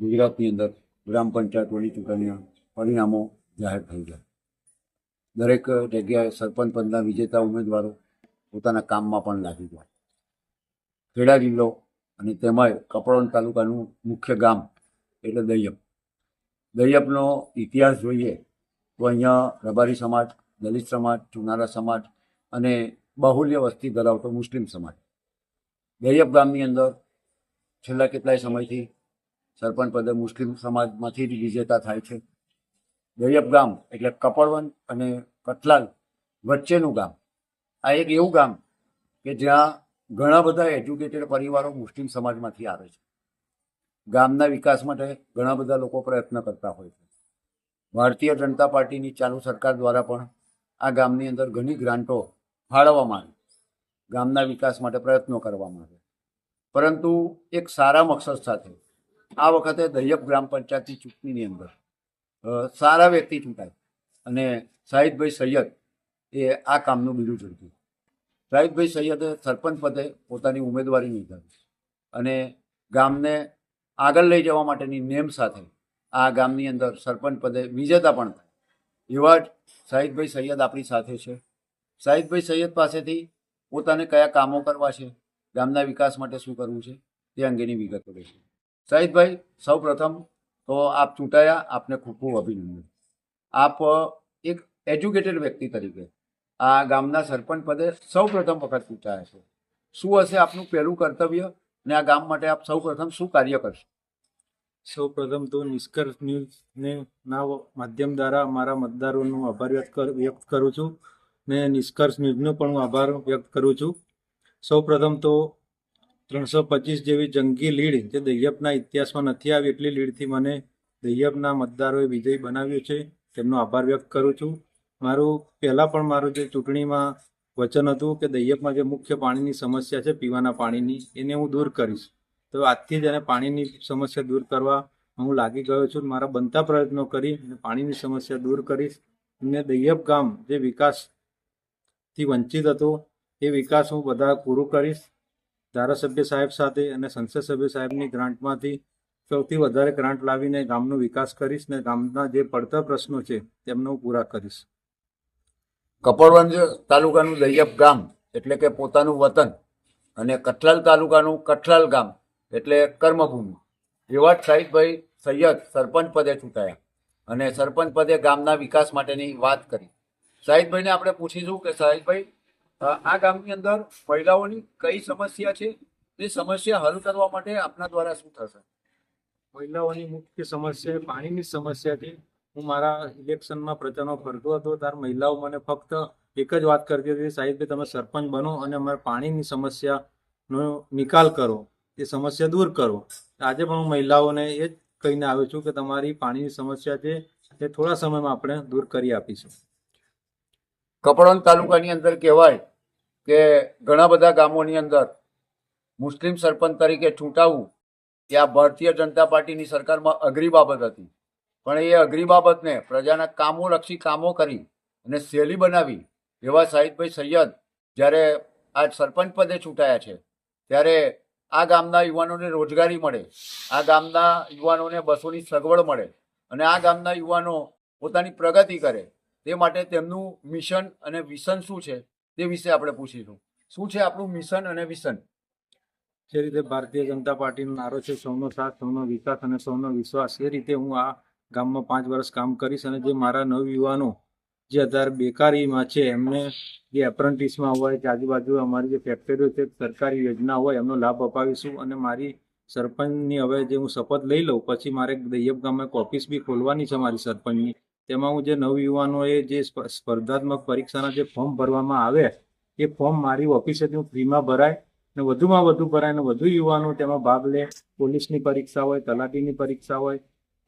ગુજરાતની અંદર ગ્રામ પંચાયતોની ચૂંટણીના પરિણામો જાહેર થઈ ગયા. દરેક જગ્યાએ સરપંચ પદના વિજેતા ઉમેદવારો પોતાના કામમાં પણ લાગી ગયા. ખેડા જિલ્લો અને તેમાંય કપડોન તાલુકાનું મુખ્ય ગામ એટલે દૈયપ. દૈયપનો ઇતિહાસ જોઈએ તો અહીંયા રબારી સમાજ, દલિત સમાજ, ચુનારા સમાજ અને બાહુલ્ય વસ્તી ધરાવતો મુસ્લિમ સમાજ. દૈયપ ગામની અંદર છેલ્લા કેટલાય સમયથી સરપંચ પદે મુસ્લિમ સમાજમાંથી જ વિજેતા થાય છે. દરિયપ ગામ એટલે કપડવંજ અને કતલાલ વચ્ચેનું ગામ. આ એક એવું ગામ કે જ્યાં ઘણા બધા એજ્યુકેટેડ પરિવારો મુસ્લિમ સમાજમાંથી આવે છે. ગામના વિકાસ માટે ઘણા બધા લોકો પ્રયત્ન કરતા હોય છે. ભારતીય જનતા પાર્ટીની ચાલુ સરકાર દ્વારા પણ આ ગામની અંદર ઘણી ગ્રાન્ટો ફાળવવામાં આવી. ગામના વિકાસ માટે પ્રયત્નો કરવામાં આવે પરંતુ એક સારા મકસદ સાથે આ વખતે દહિયપ ગ્રામ પંચાયતની ચૂંટણીની અંદર સારા વ્યક્તિ ચૂંટાય અને શાહિદભાઈ સૈયદ એ આ કામનું બીજું ઝડપ્યું શાહિદભાઈ સૈયદે સરપંચ પદે પોતાની ઉમેદવારી નોંધાવી અને ગામને આગળ લઈ જવા માટેની નેમ સાથે આ ગામની અંદર સરપંચ પદે વિજેતા પણ થાય. એવા જ સાહિદભાઈ સૈયદ આપણી સાથે છે. શાહિદભાઈ સૈયદ પાસેથી પોતાને કયા કામો કરવા છે, ગામના વિકાસ માટે શું કરવું છે, તે અંગેની વિગતો રહેશે શાહિદભાઈ સૌ પ્રથમ તો આપ ચૂંટાયા, આપને ખૂબ ખૂબ અભિનંદન. આપ એક એજ્યુકેટેડ વ્યક્તિ તરીકે આ ગામના સરપંચ પદે સૌ પ્રથમ વખત ચૂંટાયા છે. શું હશે આપનું પહેલું કર્તવ્ય? ને આ ગામ માટે આપ સૌ પ્રથમ શું કાર્ય કરશો? સૌ પ્રથમ તો નિષ્કર્ષ ન્યૂઝને ના માધ્યમ દ્વારા મારા મતદારોનો આભાર વ્યક્ત વ્યક્ત કરું છું. ને નિષ્કર્ષ ન્યૂઝનો પણ હું આભાર વ્યક્ત કરું છું. સૌ પ્રથમ તો ત્રણસો પચીસ જેવી જંગી લીડ જે દૈયપના ઇતિહાસમાં નથી આવી એટલી લીડથી મને દૈયપના મતદારોએ વિજય બનાવ્યો છે. તેમનો આભાર વ્યક્ત કરું છું. મારું પહેલાં પણ મારું જે ચૂંટણીમાં વચન હતું કે દૈયપમાં જે મુખ્ય પાણીની સમસ્યા છે, પીવાના પાણીની, એને હું દૂર કરીશ. તો આજથી જ એને પાણીની સમસ્યા દૂર કરવા હું લાગી ગયો છું. મારા બનતા પ્રયત્નો કરી અને પાણીની સમસ્યા દૂર કરીશ. અને દૈયપ ગામ જે વિકાસથી વંચિત હતો, એ વિકાસ હું બધા પૂરું કરીશ. ધારાસભ્ય સાહેબ સાથે અને સંસદ સભ્ય સાહેબની ગ્રાન્ટમાંથી સૌથી વધારે ગ્રાન્ટ લાવીને ગામનો વિકાસ કરીશ ને ગામના જે પડતર પ્રશ્નો છે તેમનો હું પૂરા કરીશ. કપડવંજ તાલુકાનું દૈયપ ગામ એટલે કે પોતાનું વતન અને કઠલાલ તાલુકાનું કઠલાલ ગામ એટલે કર્મભૂમિ. એવા જ સાહિદભાઈ સૈયદ સરપંચ પદે ચૂંટાયા અને સરપંચ પદે ગામના વિકાસ માટેની વાત કરી. સાહિદભાઈને આપણે પૂછીશું કે શાહિદભાઈ અ, આ ગામની અંદર મહિલાઓની કઈ સમસ્યા છે? તે સમસ્યા હલ કરવા માટે આપના દ્વારા શું થશે? મહિલાઓની મુખ્ય સમસ્યા પાણીની સમસ્યા છે. હું મારા ઇલેક્શનમાં પ્રચારમાં ફરતો હતો ત્યારે મહિલાઓ મને ફક્ત એક જ વાત કરતી હતી સાહેબભાઈ તમે સરપંચ બનો અને અમારે પાણીની સમસ્યાનો નિકાલ કરો. એ સમસ્યા દૂર કરો. આજે પણ હું મહિલાઓને એ જ કહીને આવ્યો છું કે તમારી પાણીની સમસ્યા છે તે થોડા સમયમાં આપણે દૂર કરી આપીશું. કપડવંજ તાલુકાની અંદર કહેવાય કે ઘણા બધા ગામોની અંદર મુસ્લિમ સરપંચ તરીકે ચૂંટાવું એ આ ભારતીય જનતા પાર્ટીની સરકારમાં અઘરી બાબત હતી. પણ એ અઘરી બાબતને પ્રજાના કામો લક્ષી કામો કરી અને સહેલી બનાવી એવા સાહિદભાઈ સૈયદ જ્યારે આ સરપંચ પદે ચૂંટાયા છે, ત્યારે આ ગામના યુવાનોને રોજગારી મળે, આ ગામના યુવાનોને બસોની સગવડ મળે અને આ ગામના યુવાનો પોતાની પ્રગતિ કરે, તે માટે તેમનું મિશન અને વિઝન શું છે તે વિશે આપણે પૂછીશું. શું છે આપણું મિશન અને વિઝન જે રીતે ભારતીય જનતા પાર્ટીનો નારો છે, સૌનો સાથ, સૌનો વિકાસ અને સૌનો વિશ્વાસ, એ રીતે હું આ ગામમાં પાંચ વર્ષ કામ કરીશ અને જે મારા નવયુવાનો જે અત્યારે બેકારીમાં છે, એમને જે એપ્રન્ટિસમાં હોય કે આજુબાજુ અમારી જે ફેક્ટરીઓ છે, સરકારી યોજના હોય, એમનો લાભ અપાવીશું અને મારી સરપંચની હવે જે હું શપથ લઈ લઉં, પછી મારે દૈયપ ગામમાં એક ઓફિસ બી ખોલવાની છે મારી સરપંચની. તેમાં હું જે નવયુવાનોએ જે સ્પર્ધાત્મક પરીક્ષાના જે ફોર્મ ભરવામાં આવે, એ ફોર્મ મારી ઓફિસેથી હું ફ્રીમાં ભરાય ને વધુમાં વધુ ભરાય અને વધુ યુવાનો તેમાં ભાગ લે. પોલીસની પરીક્ષા હોય, તલાટીની પરીક્ષા હોય,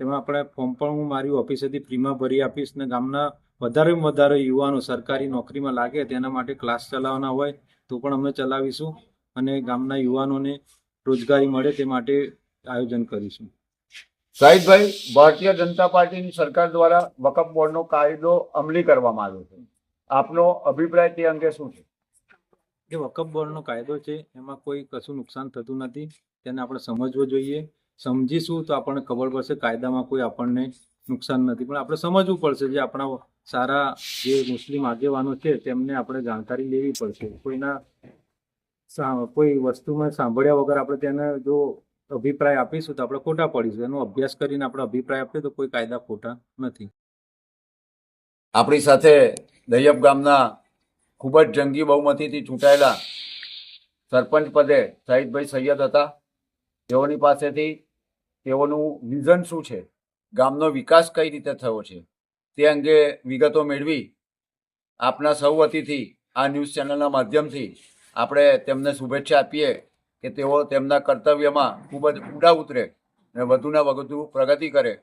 તેમાં આપણે ફોર્મ પણ હું મારી ઓફિસેથી ફ્રીમાં ભરી આપીશ ને ગામના વધારેમાં વધારે યુવાનો સરકારી નોકરીમાં લાગે તેના માટે ક્લાસ ચલાવવાના હોય તો પણ અમે ચલાવીશું અને ગામના યુવાનોને રોજગારી મળે તે માટે આયોજન કરીશું. શાહિદભાઈ ભારતીય જનતા પાર્ટીની સરકાર દ્વારા વકફ બોર્ડનો કાયદો અમલી કરવામાં આવ્યો છે. આપનો અભિપ્રાય તે અંગે શું છે? જે વકફ બોર્ડનો કાયદો છે, એમાં કોઈ કશું નુકસાન થતું નથી. તેને આપણે સમજવો જોઈએ. સમજીશું તો આપણને ખબર પડશે કાયદામાં કોઈ આપણને નુકસાન નથી. પણ આપણે સમજવું પડશે જે આપણા સારા જે મુસ્લિમ આગેવાનો છે, તેમને આપણે જાણકારી લેવી પડશે. કોઈના કોઈ વસ્તુમાં સાંભળ્યા વગર આપણે તેને જો અભિપ્રાય આપીશું તો આપણે ખોટા પડીશું. એનો અભ્યાસ કરીને આપણે અભિપ્રાય આપીએ તો કોઈ કાયદા ખોટા નથી. આપણી સાથે દૈયબ ગામના ખૂબ જ જંગી બહુમતીથી ચૂંટાયેલા સરપંચ પદે સહિદભાઈ સૈયદ હતા. તેઓની પાસેથી તેઓનું વિઝન શું છે? ગામનો વિકાસ કઈ રીતે થયો છે? તે અંગે વિગતો મેળવી આપના સૌ વતીથી આ ન્યૂઝ ચેનલના માધ્યમથી આપણે તેમને શુભેચ્છા આપીએ. કે તેઓ તેમના કર્તવ્યમાં ખૂબ જ ઊંડા ઉતરે અને વધુને વધુ પ્રગતિ કરે.